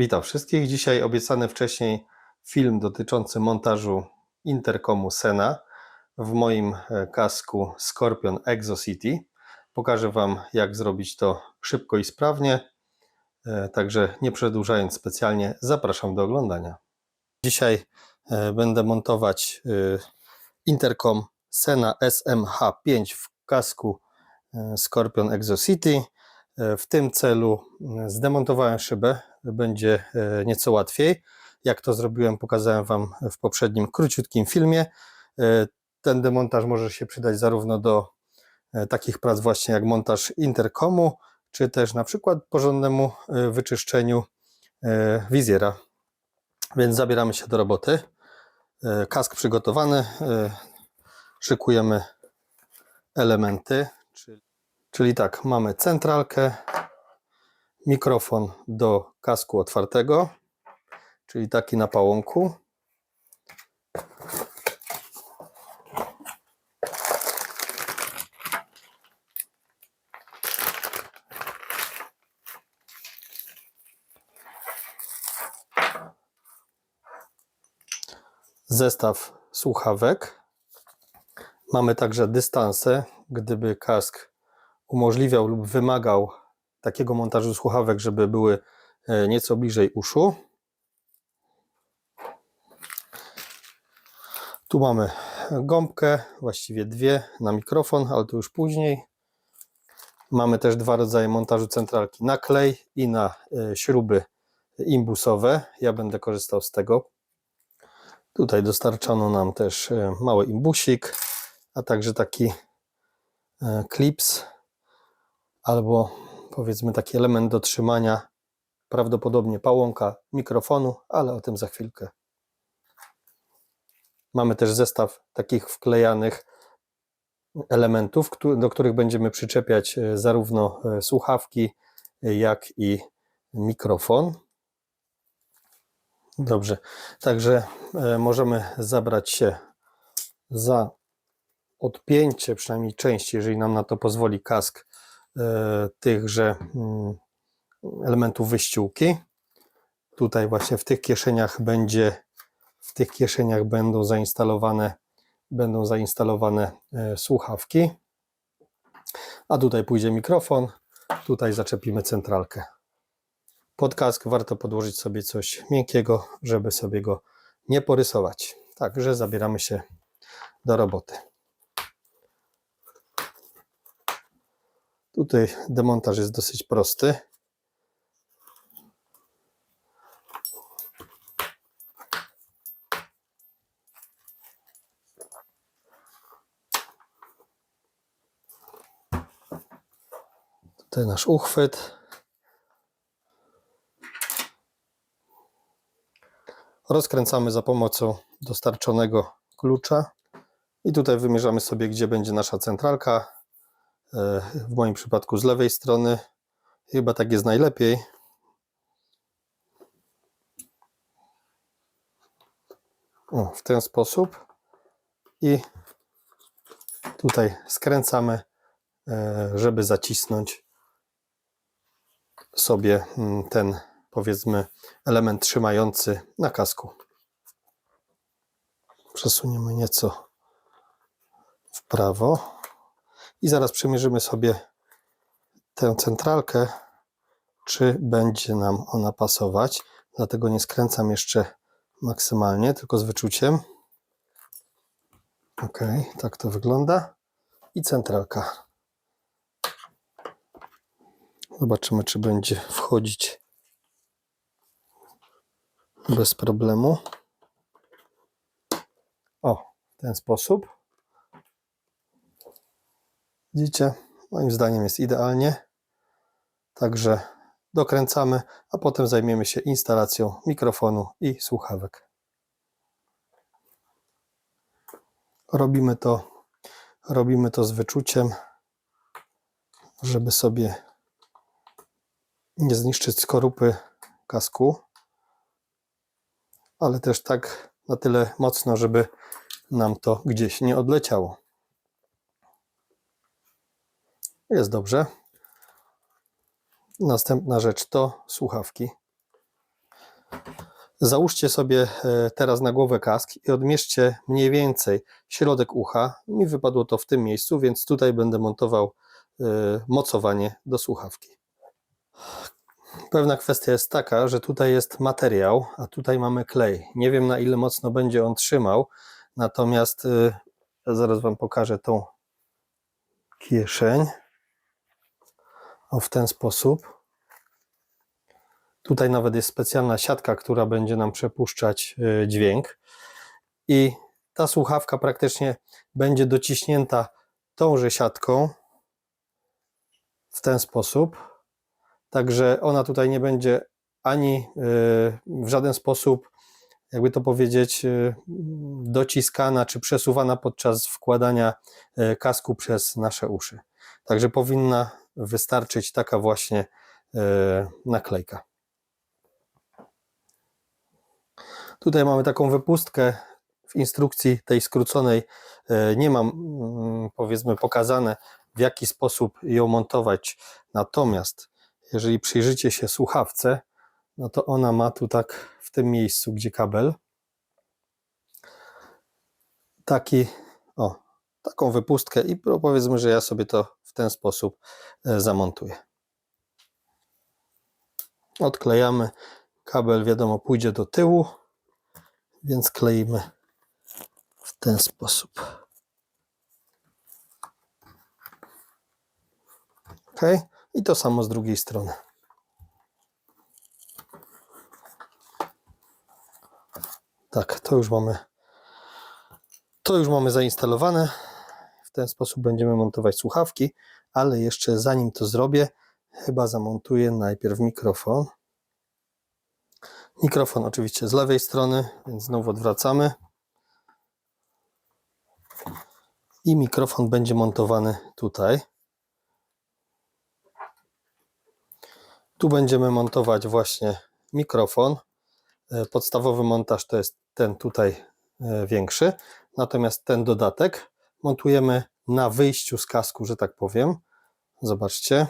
Witam wszystkich. Dzisiaj obiecany wcześniej film dotyczący montażu interkomu Sena w moim e, kasku Scorpion Exo City. Pokażę Wam, jak zrobić to szybko i sprawnie. E, Także nie przedłużając specjalnie, zapraszam do oglądania. Dzisiaj e, będę montować interkom Sena SMH5 w kasku Scorpion Exo City. E, W tym celu e, zdemontowałem szybę, będzie e, nieco łatwiej. Jak to zrobiłem, pokazałem Wam w poprzednim króciutkim filmie. E, Ten demontaż może się przydać zarówno do e, takich prac właśnie jak montaż interkomu, czy też na przykład porządnemu wyczyszczeniu wizjera. Więc zabieramy się do roboty. Kask przygotowany, szykujemy elementy, czyli tak, mamy centralkę, mikrofon do kasku otwartego, czyli taki na pałąku. Zestaw słuchawek. Mamy także dystanse, gdyby kask umożliwiał lub wymagał takiego montażu słuchawek, żeby były e, nieco bliżej uszu. Tu mamy gąbkę, właściwie dwie na mikrofon, ale to już później. Mamy też dwa rodzaje montażu centralki na klej i na e, śruby imbusowe. Ja będę korzystał z tego. Tutaj dostarczono nam też e, mały imbusik, a także taki klips albo powiedzmy taki element do trzymania, prawdopodobnie pałąka mikrofonu, ale o tym za chwilkę. Mamy też zestaw takich wklejanych elementów, do których będziemy przyczepiać e, zarówno e, słuchawki, e, jak i mikrofon. Dobrze, także możemy zabrać się za odpięcie, przynajmniej części, jeżeli nam na to pozwoli kask tychże mm, elementów wyściółki. Tutaj właśnie w tych kieszeniach będzie, w tych kieszeniach będą zainstalowane, będą zainstalowane e, słuchawki. A tutaj pójdzie mikrofon, tutaj zaczepimy centralkę. Pod kask warto podłożyć sobie coś miękkiego, żeby sobie go nie porysować. Także zabieramy się do roboty. Tutaj demontaż jest dosyć prosty. Tutaj nasz uchwyt. Rozkręcamy za pomocą dostarczonego klucza i tutaj wymierzamy sobie, gdzie będzie nasza centralka. E, W moim przypadku z lewej strony. Chyba tak jest najlepiej. O, w ten sposób. I tutaj skręcamy, e, żeby zacisnąć sobie mm, ten, powiedzmy, element trzymający na kasku. Przesuniemy nieco w prawo i zaraz przymierzymy sobie tę centralkę, czy będzie nam ona pasować. Dlatego nie skręcam jeszcze maksymalnie, tylko z wyczuciem. Ok, tak to wygląda. I centralka. Zobaczymy, czy będzie wchodzić bez problemu. O, w ten sposób. Widzicie? Moim zdaniem jest idealnie. Także dokręcamy, a potem zajmiemy się instalacją mikrofonu i słuchawek. Robimy to, robimy to z wyczuciem, żeby sobie nie zniszczyć skorupy kasku, ale też tak na tyle mocno, żeby nam to gdzieś nie odleciało. Jest dobrze. Następna rzecz to słuchawki. Załóżcie sobie e, teraz na głowę kask i odmierzcie mniej więcej środek ucha. Mi wypadło to w tym miejscu, więc tutaj będę montował e, mocowanie do słuchawki. Pewna kwestia jest taka, że tutaj jest materiał, a tutaj mamy klej. Nie wiem na ile mocno będzie on trzymał, natomiast ja zaraz Wam pokażę tą kieszeń. O, w ten sposób. Tutaj nawet jest specjalna siatka, która będzie nam przepuszczać y, dźwięk. I ta słuchawka praktycznie będzie dociśnięta tąże siatką w ten sposób. Także ona tutaj nie będzie ani y, w żaden sposób, jakby to powiedzieć, y, dociskana czy przesuwana podczas wkładania kasku przez nasze uszy. Także powinna wystarczyć taka właśnie naklejka. Tutaj mamy taką wypustkę w instrukcji tej skróconej. Nie mam mm, powiedzmy pokazane w jaki sposób ją montować. Natomiast jeżeli przyjrzycie się słuchawce, no to ona ma tu tak w tym miejscu, gdzie kabel, taki, o, taką wypustkę i powiedzmy, że ja sobie to w ten sposób e, zamontuję. Odklejamy, kabel wiadomo pójdzie do tyłu, więc kleimy w ten sposób. Ok, i to samo z drugiej strony. Tak, to już mamy to już mamy zainstalowane. W ten sposób będziemy montować słuchawki, ale jeszcze zanim to zrobię, chyba zamontuję najpierw mikrofon. Mikrofon oczywiście z lewej strony, więc znowu odwracamy. I mikrofon będzie montowany tutaj. Tu będziemy montować właśnie mikrofon. E, podstawowy montaż to jest ten tutaj e, większy, natomiast ten dodatek montujemy na wyjściu z kasku, że tak powiem. Zobaczcie.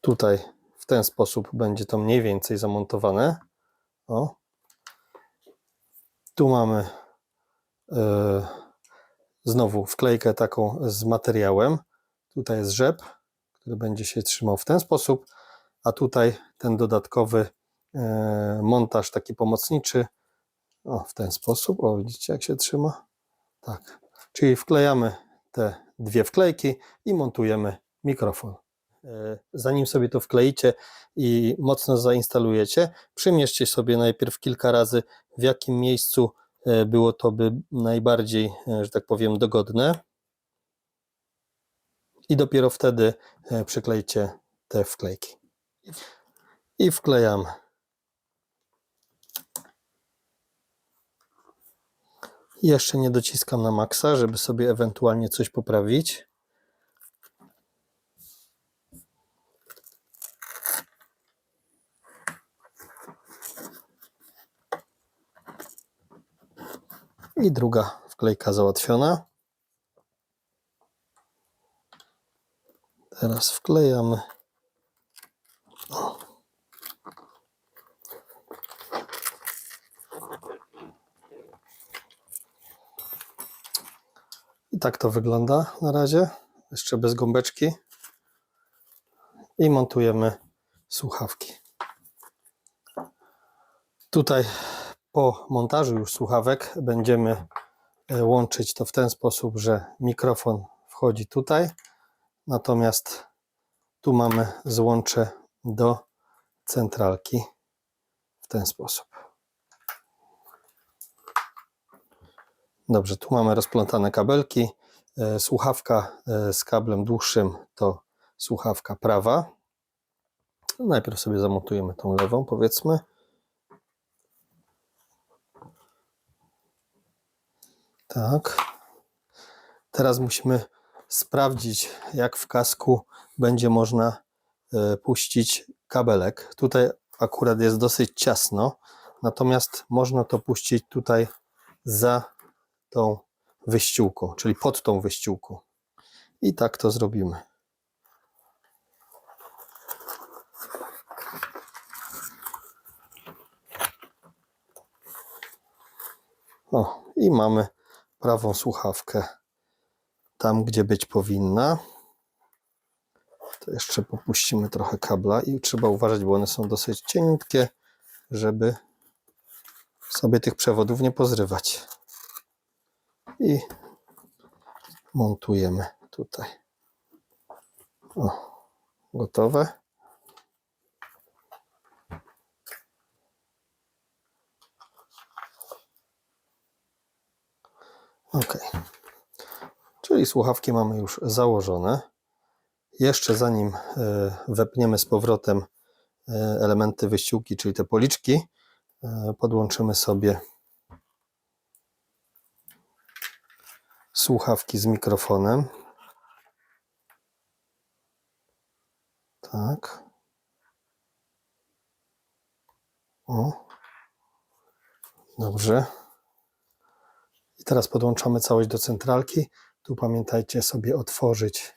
Tutaj w ten sposób będzie to mniej więcej zamontowane. O. Tu mamy yy, znowu wklejkę taką z materiałem. Tutaj jest rzep który będzie się trzymał w ten sposób, a tutaj ten dodatkowy e, montaż taki pomocniczy, o, w ten sposób, o widzicie jak się trzyma, tak, czyli wklejamy te dwie wklejki i montujemy mikrofon. E, zanim sobie to wkleicie i mocno zainstalujecie, przymierzcie sobie najpierw kilka razy, w jakim miejscu e, było to by najbardziej, że tak powiem, dogodne i dopiero wtedy e, przyklejcie te wklejki. I wklejam. Jeszcze nie dociskam na maksa, żeby sobie ewentualnie coś poprawić. I druga wklejka załatwiona. Teraz wklejamy. Tak to wygląda na razie. Jeszcze bez gąbeczki. I montujemy słuchawki. Tutaj po montażu już słuchawek będziemy e, łączyć to w ten sposób, że mikrofon wchodzi tutaj Natomiast tu mamy złącze do centralki w ten sposób. Dobrze, tu mamy rozplątane kabelki. E, słuchawka e, z kablem dłuższym to słuchawka prawa. Najpierw sobie zamontujemy tą lewą, powiedzmy. Tak. Teraz musimy sprawdzić, jak w kasku będzie można e, puścić kabelek. Tutaj akurat jest dosyć ciasno, natomiast można to puścić tutaj za tą wyściółką, czyli pod tą wyściółką. I tak to zrobimy. No i mamy prawą słuchawkę tam, gdzie być powinna. To jeszcze popuścimy trochę kabla i trzeba uważać, bo one są dosyć cieniutkie, żeby sobie tych przewodów nie pozrywać. I montujemy tutaj. O, gotowe. Ok. Czyli słuchawki mamy już założone. Jeszcze zanim e, wepniemy z powrotem e, elementy wyściółki, czyli te policzki, e, podłączymy sobie słuchawki z mikrofonem. Tak. O. Dobrze. I teraz podłączamy całość do centralki. Tu pamiętajcie sobie otworzyć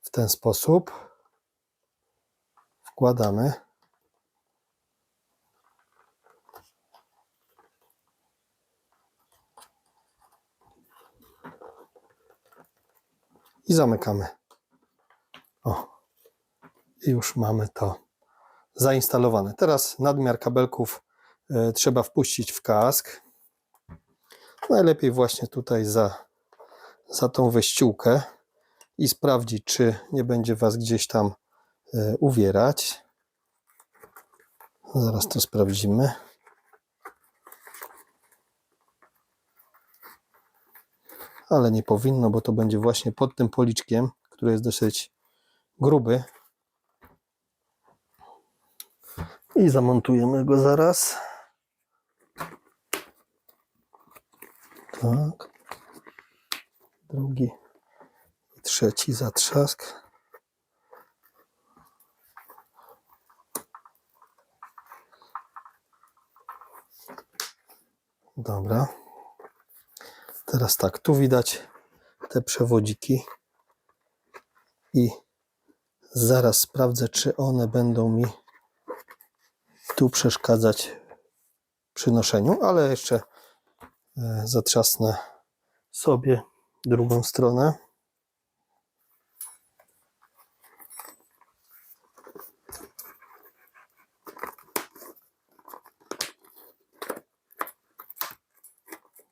w ten sposób. Wkładamy. I zamykamy. O. Już mamy to zainstalowane. Teraz nadmiar kabelków e, trzeba wpuścić w kask. Najlepiej właśnie tutaj za, za tą wyściółkę i sprawdzić, czy nie będzie Was gdzieś tam e, uwierać. Zaraz to sprawdzimy. Ale nie powinno, bo to będzie właśnie pod tym policzkiem, który jest dosyć gruby. I zamontujemy go zaraz. Tak. Drugi i trzeci zatrzask. Dobra. Teraz tak, tu widać te przewodziki i zaraz sprawdzę, czy one będą mi tu przeszkadzać przy noszeniu, ale jeszcze e, zatrzasnę sobie drugą stronę.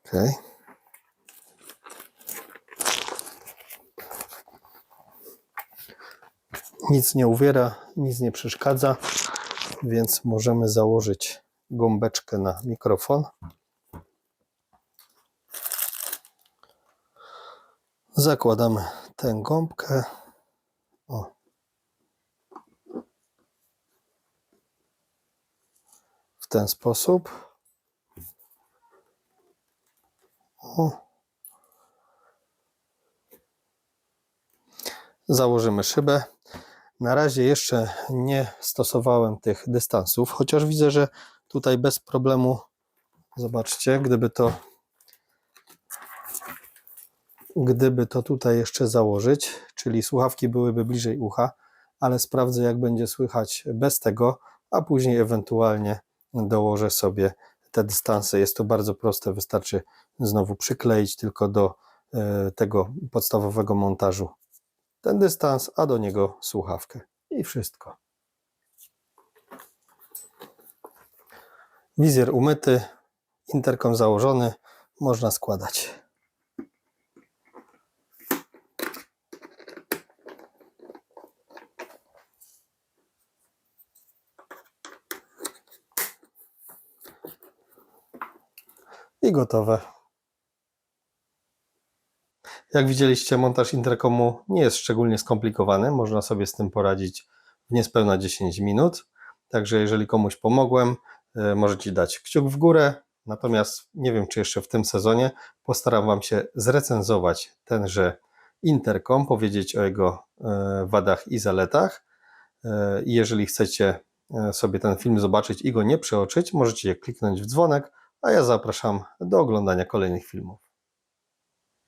Okay. Nic nie uwiera, nic nie przeszkadza, więc możemy założyć gąbeczkę na mikrofon. Zakładamy tę gąbkę. O. W ten sposób. O. Założymy szybę. Na razie jeszcze nie stosowałem tych dystansów, chociaż widzę, że tutaj bez problemu, zobaczcie, gdyby to gdyby to tutaj jeszcze założyć, czyli słuchawki byłyby bliżej ucha, ale sprawdzę jak będzie słychać bez tego, a później ewentualnie dołożę sobie te dystanse. Jest to bardzo proste, wystarczy znowu przykleić tylko do e, tego podstawowego montażu ten dystans, a do niego słuchawkę i wszystko. Wizjer umyty, interkom założony, można składać. I gotowe. Jak widzieliście, montaż interkomu nie jest szczególnie skomplikowany. Można sobie z tym poradzić w niespełna 10 minut. Także jeżeli komuś pomogłem, e, możecie dać kciuk w górę. Natomiast nie wiem, czy jeszcze w tym sezonie postaram Wam się zrecenzować tenże interkom, powiedzieć o jego e, wadach i zaletach. E, I jeżeli chcecie sobie ten film zobaczyć i go nie przeoczyć, możecie kliknąć w dzwonek, a ja zapraszam do oglądania kolejnych filmów.